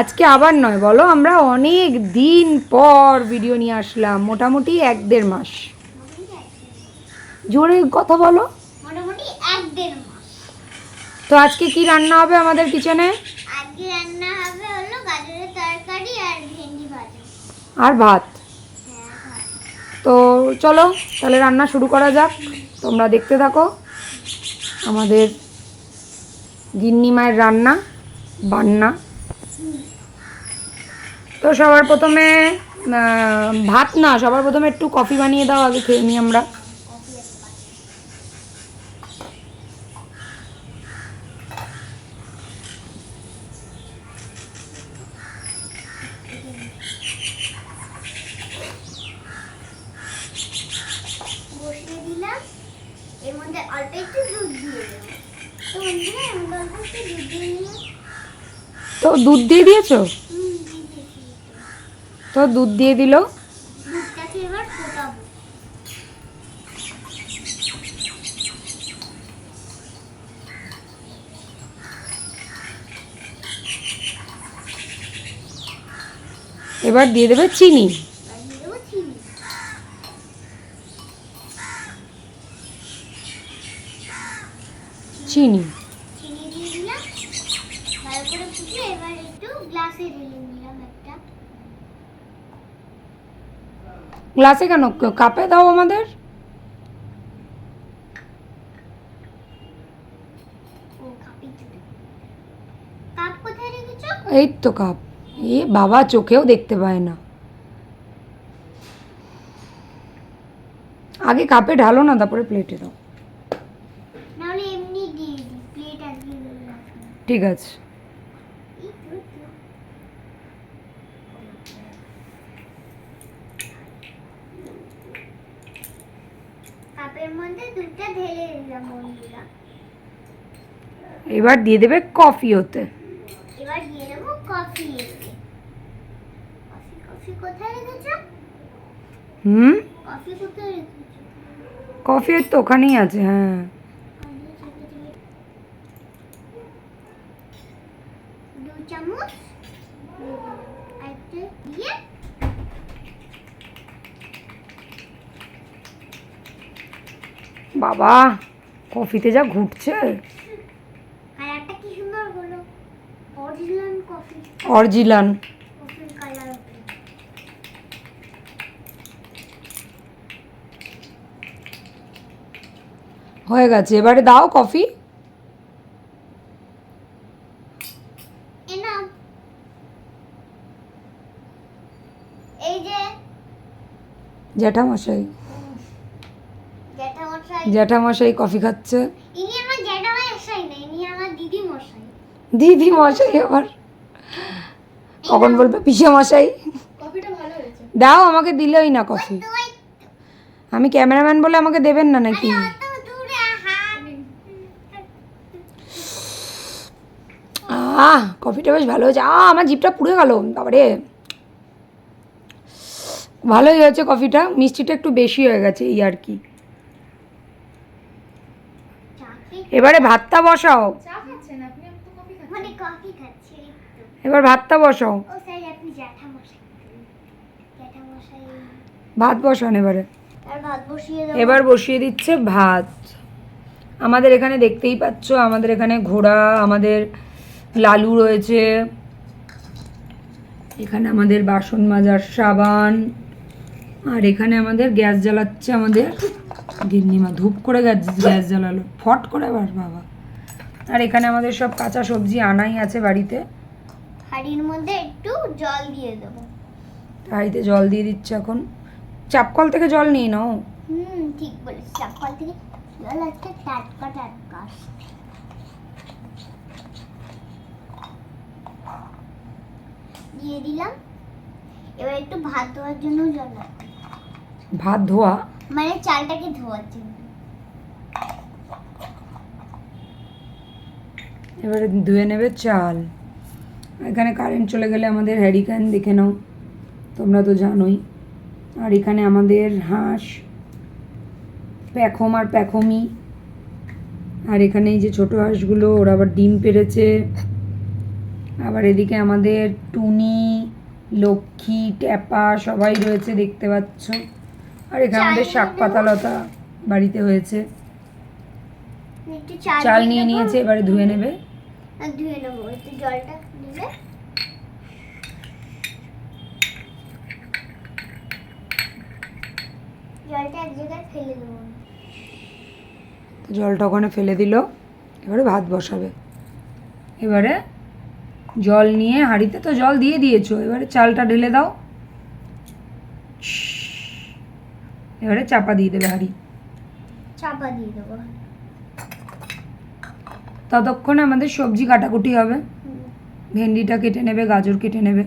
আজকে আবার নয় বলো। আমরা অনেক দিন পর ভিডিও নিয়ে আসলাম মোটামুটি এক দেড় মাস। জোরে কথা বলো। মোটামুটি এক দেড় মাস। তো আজকে কি রান্না হবে আমাদের কিচেনে? আজকে রান্না হবে হলো গাজরের তরকারি আর ভেন্ডি ভাজা। আর ভাত? হ্যাঁ ভাত। তো চলো তাহলে রান্না শুরু করা যাক। তোমরা দেখতে থাকো আমাদের গিন্নি মায়ের রান্না বান্না। তো সবার প্রথমে ভাত না, সবার প্রথমে একটু কফি বানিয়ে দাও, আগে খেয়ে নিই আমরা কফি একটা বানিয়ে। বসিয়ে দিলাম এর মধ্যে অল্প একটু দুধ দিয়ে দেবো তো বন্ধুরা এর মধ্যে অল্প একটু দুধ দিয়ে নিলাম তো দুধ দিয়ে দিয়েছ। তো দুধ দিয়ে দিল? এবার দিয়ে দেবে চিনি। চিনি দিয়ে দিলাম ভালো করে ফুটে এবার একটু গ্লাসে ঢেলে নিলাম একটা গ্লাসে কেন? কাপে দাও আমাদের। এই তো কাপ। এ বাবা চোখেও দেখতে পায় না। আগে কাপে ঢালো না তারপরে প্লেটে দাও। ঠিক আছে। কাপের মধ্যে দুধটা ঢেলে দিলাম বন্ধুরা। এবার দিয়ে দেবে কফি হতে এবার দিয়ে দেবো কফি হতে কফি কফি কোথায় রেখেছো? হুম? কফি কোথায় রেখেছো? কফি তো ওখানেই আছে হ্যাঁ দু চামচ আর একটু দিয়ে বাবা কফিতে যা ঘুরছে। অরিজিনাল হয়ে গেছে। এবারে দাও কফি। জ্যাঠামশাই জ্যাঠামশাই কফি খাচ্ছে। ইনি আমার জ্যাঠামশাই না ইনি আমার দিদি মশাই দিদি মশাই আবার কখন বলবে? পিসে মশাই কফিটা ভালো হয়েছে। দাও আমাকে দিলেই না কফি। আমি ক্যামেরাম্যান বলে আমাকে দেবেন না নাকি? আহ। কফিটা বেশ ভালো হয়েছে। আহ আমার জিপটা পুড়ে গেল। বাবারে। ভালোই হয়েছে কফিটা। মিষ্টিটা একটু বেশি হয়ে গেছে এই আর কি। এবারে ভাতটা বসাও। মানে। এবার ভাতটা বসাও। ভাত বসান এবারে। আর ভাত বসিয়ে দেবো এবার বসিয়ে দিচ্ছে ভাত। আমাদের এখানে দেখতেই পাচ্ছ আমাদের এখানে ঘোড়া আমাদের লালু রয়েছে। এখানে আমাদের বাসন মাজার সাবান। আর এখানে আমাদের গ্যাস জ্বালাচ্ছে আমাদের গিন্নিমা ধূপ করে গ্যাস গ্যাস জ্বালালো। ফট করে আবার বাবা। আর এখানে আমাদের সব কাঁচা সবজি আনাই আছে বাড়িতে। হাঁড়ির মধ্যে একটু জল দিয়ে দেবো। বাড়িতে জল দিয়ে দিচ্ছে এখন। চাপকল থেকে জল নিয়ে নাও। হুম ঠিক বলেছি সকাল থেকে জল আজকে টাটকা টাটকা দিয়ে দিলাম। এবার একটু ভাত ধোয়ার জন্য জল ভাত ধোয়া? মানে চালটাকে ধোয়ার জন্য। এবারে ধুয়ে নেবে চাল। এখানে কারেন্ট চলে গেলে আমাদের হ্যারিকেন দেখে নাও। তোমরা তো জানোই। আর এখানে আমাদের হাঁস, প্যাখম আর প্যাখমি। আর এখানে এই যে ছোটো হাঁসগুলো, ওরা আবার ডিম পেরেছে আবার এদিকে আমাদের টুনি, লক্ষ্মী, ট্যাপা সবাই রয়েছে দেখতে পাচ্ছ। আর এখানে আমাদের শাক পাতা লতা বাড়িতে হয়েছে। চাল নিয়ে নিয়েছে এবারে ধুয়ে নেবে। ধুয়ে নেব একটু জলটা দিলে। জলটা এক জায়গায় ফেলে দেবো। জলটা ওখানে ফেলে দিল এবারে ভাত বসাবে। এবারে জল নিয়ে হাঁড়িতে তো জল দিয়ে দিয়েছ এবারে চালটা ঢেলে দাও। এবারে চাপা দিয়ে দেবে হাঁড়ি। চাপা দিয়ে দেবো। ততক্ষণে আমাদের সবজি কাটাকুটি হবে। ভেন্ডিটা কেটে নেবে গাজর কেটে নেবে।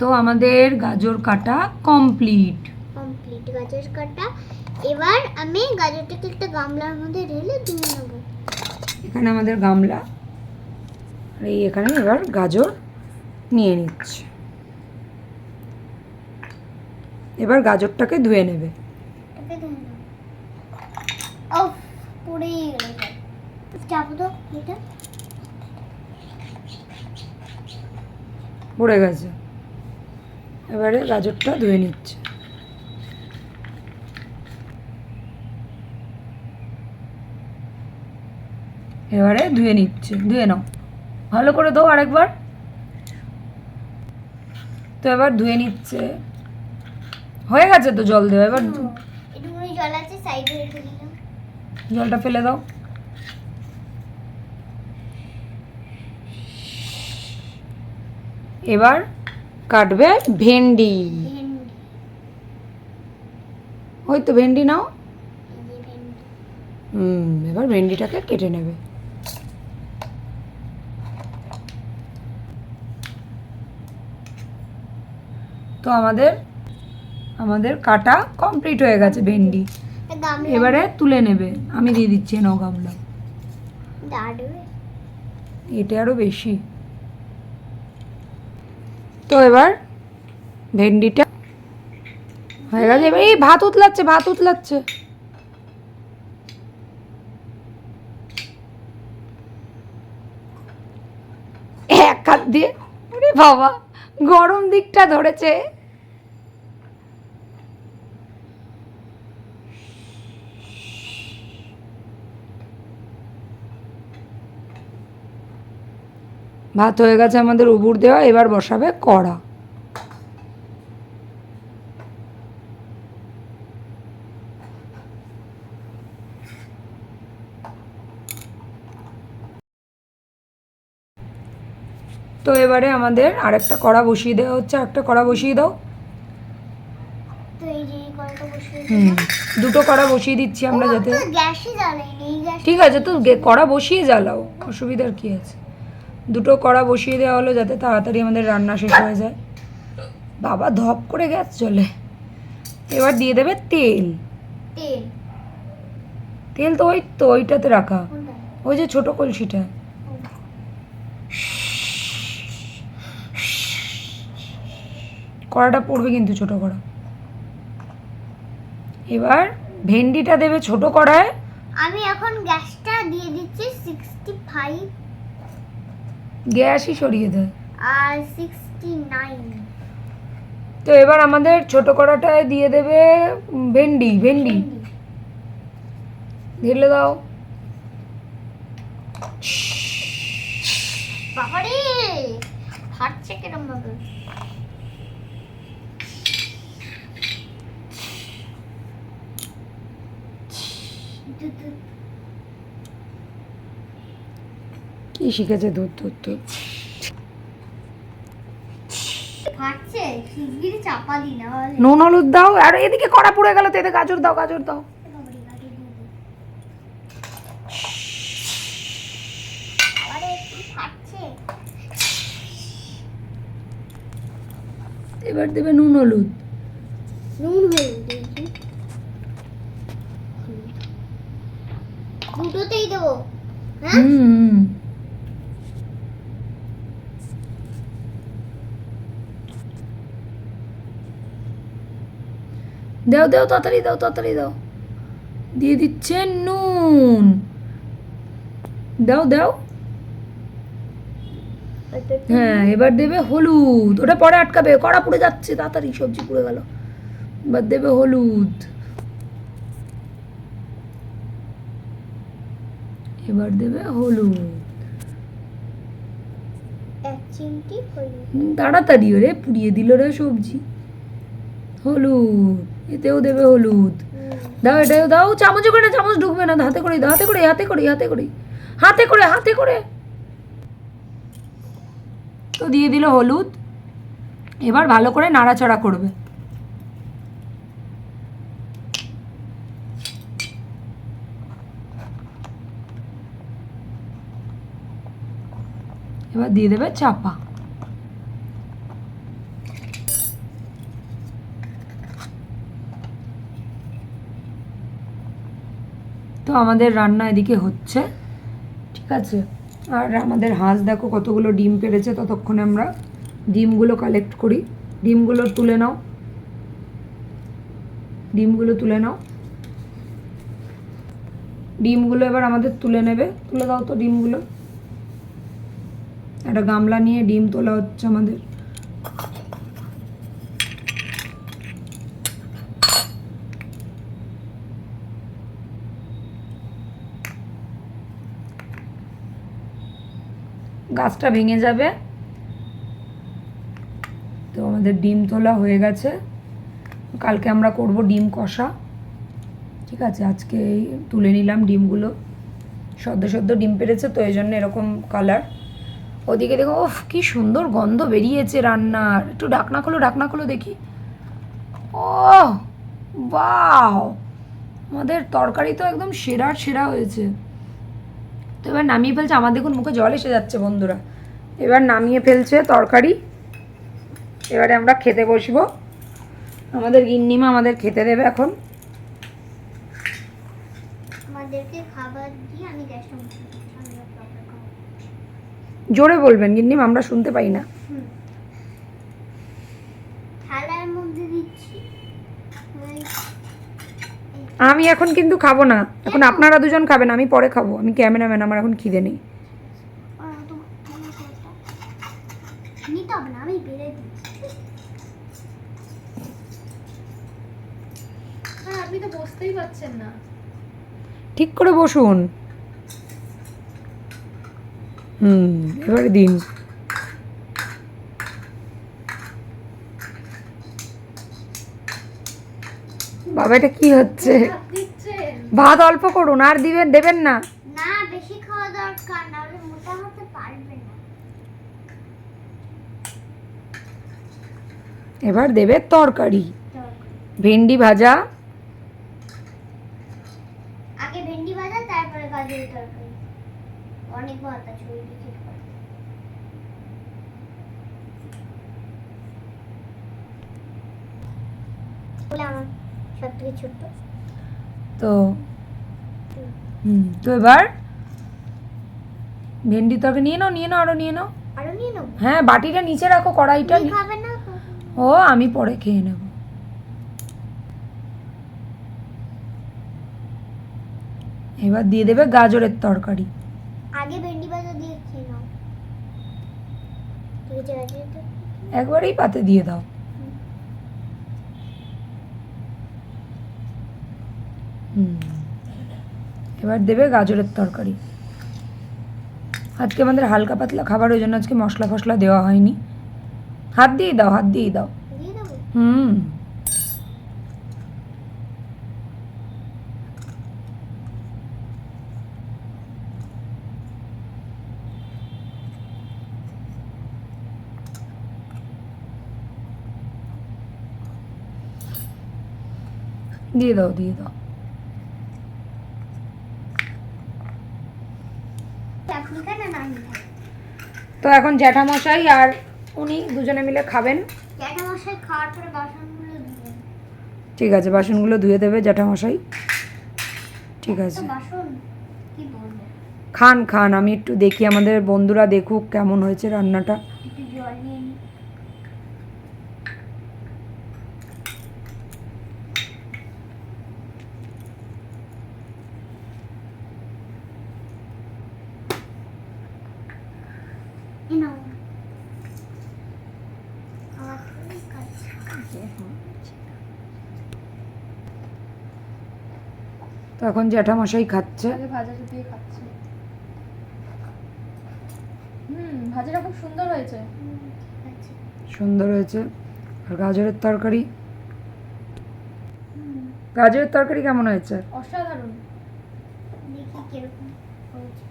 তো আমাদের গাজর কাটা কমপ্লিট। কমপ্লিট। গাজর কাটা এবার আমি গাজরটাকে একটা গামলার মধ্যে ঢেলে ধুয়ে নেব। এখানে আমাদের গামলা। আর এই এখানে এবার গাজর নিয়ে নিচ্ছে। এবার গাজরটাকে ধুয়ে নেবে। পড়ে গেছে। এবারে গাজরটা ধুয়ে নিচ্ছে। এবারে ধুয়ে নিচ্ছে ধুয়ে নাও। ভালো করে দাও আরেকবার। তো এবার ধুয়ে নিচ্ছে। হয়ে গেছে তো জল দেওয়া এবার একটুখানি জল আছে সাইডে রেখে দিলাম। জলটা ফেলে দাও। এবার কাটবে ভেন্ডি। ওই তো ভেন্ডি নাও। হুম এবার ভেন্ডিটাকে কেটে নেবে। তো আমাদের আমাদের কাটা কমপ্লিট হয়ে গেছে ভেন্ডি। এবারে তুলে নেবে। আমি দিয়ে দিচ্ছি নাও গামলা। এটা আরও বেশি। তো এবার ভেন্ডিটা হয়ে গেছে। এবার এই ভাত উতলাচ্ছে ভাত উতলাচ্ছে। এক হাত দিয়ে। ওরে বাবা গরম দিকটা ধরেছে। ভাত হয়ে গেছে আমাদের উবুর দেওয়া এবার বসাবে কড়া। তো এবারে আমাদের আরেকটা কড়া বসিয়ে দেওয়া হচ্ছে একটা কড়া বসিয়ে দাও। দুটো কড়া বসিয়ে দিচ্ছি আমরা যাতে ঠিক আছে তো কড়া বসিয়ে জ্বালাও অসুবিধার কি আছে? দুটো কড়া বসিয়ে দেওয়া হলো যাতে তাড়াতাড়ি আমাদের রান্না শেষ হয়ে যায়। বাবা ধপ করে গ্যাস চলে এবার দিয়ে দেবে তেল। তেল। তো ওই তো ওইটাতে রাখা। ওই যে ছোট কলসিটা। কড়াটা পড়বে কিন্তু ছোট কড়া। এবার ভেন্ডিটা দেবে ছোট কড়ায়। আমি এখন গ্যাসটা দিয়ে দিচ্ছি সিক্সটি ফাইভ গ্যাসই সরিয়ে দেয় আর সিক্সটি নাইন তো এবার আমাদের ছোট কড়াটায় দিয়ে দেবে ভেন্ডি ভেন্ডি। ঢেলে দাও। বাবারে ফাটছে কিরম ভাবে? কি শিখেছে দুধ দুধ দুধ। নুন হলুদ দাও আর এদিকে কড়া পুড়ে গেল তো এতে গাজর দাও গাজর দাও। এবার দেবে নুন হলুদ। নুন দেখি। দুটোতেই দেবো হ্যাঁ? হুম দাও দাও তাড়াতাড়ি দাও তাড়াতাড়ি দাও। দিয়ে দিচ্ছে নুন। দাও দাও। হ্যাঁ এবার দেবে হলুদ। ওটা পরে আটকাবে কড়া পুড়ে যাচ্ছে তাড়াতাড়ি সবজি পুড়ে গেল। এবার দেবে হলুদ। এবার দেবে হলুদ। তাড়াতাড়ি ওরে পুড়িয়ে দিল রে সবজি। হলুদ। এতেও দেবে হলুদ। দাও, এটাও দাও চামচে করে চামচ ঢুকবে না, হাতে করে হাতে করে হাতে করে হাতে করে হাতে করে হাতে করে। তো দিয়ে দিল হলুদ। এবার ভালো করে নাড়াচাড়া করবে। এবার দিয়ে দেবে চাপা। আমাদের রান্না এদিকে হচ্ছে। ঠিক আছে? আর আমাদের হাঁস দেখো কতগুলো ডিম পেড়েছে ততক্ষণে আমরা ডিমগুলো কালেক্ট করি। ডিমগুলো তুলে নাও। ডিমগুলো তুলে নাও। ডিমগুলো এবার আমাদের তুলে নেবে। তুলে দাও তো ডিমগুলো। একটা গামলা নিয়ে ডিম তোলা হচ্ছে আমাদের। গাছটা ভেঙে যাবে। তো আমাদের ডিম তোলা হয়ে গেছে। কালকে আমরা করব ডিম কষা। ঠিক আছে, আজকে তুলে নিলাম ডিমগুলো। সদ্য সদ্য ডিম পেড়েছে তো এই জন্য এরকম কালার ওদিকে দেখো ওফ কি সুন্দর গন্ধ বেরিয়েছে রান্নার। একটু ডাকনা খোলো ডাকনা খোলো দেখি। ও বাও আমাদের তরকারি তো একদম সেরার সেরা হয়েছে। তো এবার নামিয়ে ফেলছে। আমার দেখুন মুখে জল এসে যাচ্ছে বন্ধুরা। এবার নামিয়ে ফেলছে তরকারি। এবারে আমরা খেতে বসবো। আমাদের গিন্নিমা আমাদের খেতে দেবে এখন। জোরে বলবেন গিন্নিমা আমরা শুনতে পাই না হুম। থালার মধ্যে দিচ্ছি ওই আমি এখন কিন্তু খাব না। এখন আপনারা দুজন খাবেন আমি পরে খাব। আমি ক্যামেরাম্যান আমার এখন খিদে নেই। হ্যাঁ ঠিক করে বসুন। হুম এবারে দিন। বাবা এটা কি হচ্ছে? ভাত অল্প করুন আর দিবেন দেবেন না? না বেশি খাওয়া দরকার না হলে মোটা হতে পারবে না। এবার দেবে তরকারি। ভেন্ডি ভাজা। আগে ভেন্ডি ভাজা তারপরে গাজরের তরকারি। অনেক ভাত আছে ওই দিকে কর। বলে আমার তো হুম তো এবার ভেন্ডি তরকারি নিয়ে নাও নিয়ে নাও আরও নিয়ে নাও। আরও নিয়ে নেব হ্যাঁ বাটিটা নিচে রাখো কড়াইটা খাবে না? ও আমি পরে খেয়ে নেব। এবার দিয়ে দেবে গাজরের তরকারি। আগে ভেন্ডি ভাজা দিয়ে খেয়ে নাও। ঠিক গাজরের তরকারি? একবারেই পাতে দিয়ে দাও। এবার দেবে গাজরের তরকারি। আজকে আমাদের হালকা পাতলা খাবার ওই জন্য আজকে মশলা ফসলা দেওয়া হয়নি। হাত দিয়ে দাও হাত দিয়ে দাও। হুম। দিয়ে দাও দিয়ে দাও এখন কেন নামি তো এখন জ্যাঠামশাই আর উনি দুজনে মিলে খাবেন। জ্যাঠা খাওয়ার পরে বাসনগুলো ঠিক আছে বাসনগুলো ধুয়ে দেবে জ্যাঠামশাই। ঠিক আছে। খান খান আমি একটু দেখি আমাদের বন্ধুরা দেখুক কেমন হয়েছে রান্নাটা একটু জল নিয়ে নি এই নাও আমার কাছে তখন জ্যাঠামশাই খাচ্ছে। ভাজাটা দিয়ে খাচ্ছি। হুম ভাজাটা খুব সুন্দর হয়েছে। সুন্দর হয়েছে। আর গাজরের তরকারি? গাজরের তরকারি কেমন হয়েছে? অসাধারণ। হয়েছে।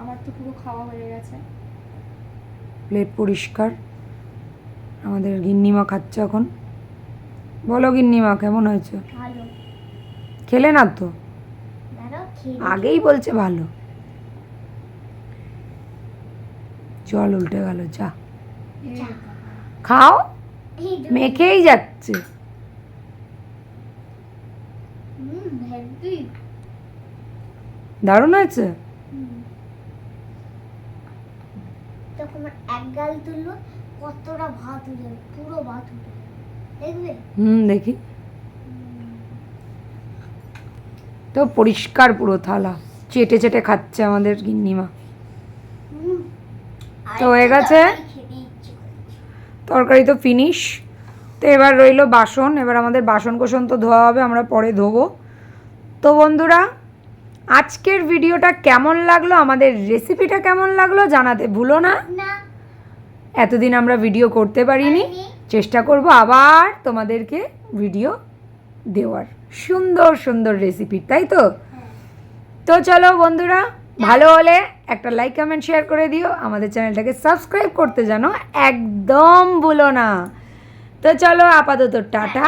আমার তো পুরো খাওয়া হয়ে গেছে। প্লেট পরিষ্কার। আমাদের গিন্নিমা খাচ্ছে এখন। বলো গিন্নিমা কেমন হয়েছে? খেলে না তো? আগেই বলছে ভালো। জল উল্টে গেল যা। খাও। মেখেই যাচ্ছে। দারুণ হয়েছে হুম। তখন এক গাল তুললো কতটা ভাত উঠে পুরো ভাত উঠে দেখবে? হুম দেখি। তো পরিষ্কার পুরো থালা চেটে চেটে খাচ্ছে আমাদের গিন্নিমা। তো হয়ে গেছে? তরকারি তো ফিনিশ তো এবার রইল বাসন এবার আমাদের বাসন কোসন তো ধোয়া হবে আমরা পরে ধোবো। তো বন্ধুরা আজকের ভিডিওটা কেমন লাগল? আমাদের রেসিপিটা কেমন লাগল জানাতে ভুলো না? এতদিন আমরা ভিডিও করতে পারিনি। চেষ্টা করব আবার তোমাদেরকে ভিডিও দেওয়ার। সুন্দর সুন্দর রেসিপি তাই তো? তো চলো বন্ধুরা ভালো হলে একটা লাইক কমেন্ট শেয়ার করে দিও। আমাদের চ্যানেলটাকে সাবস্ক্রাইব করতে জানো একদম ভুলো না। তো চলো আপাতত টাটা।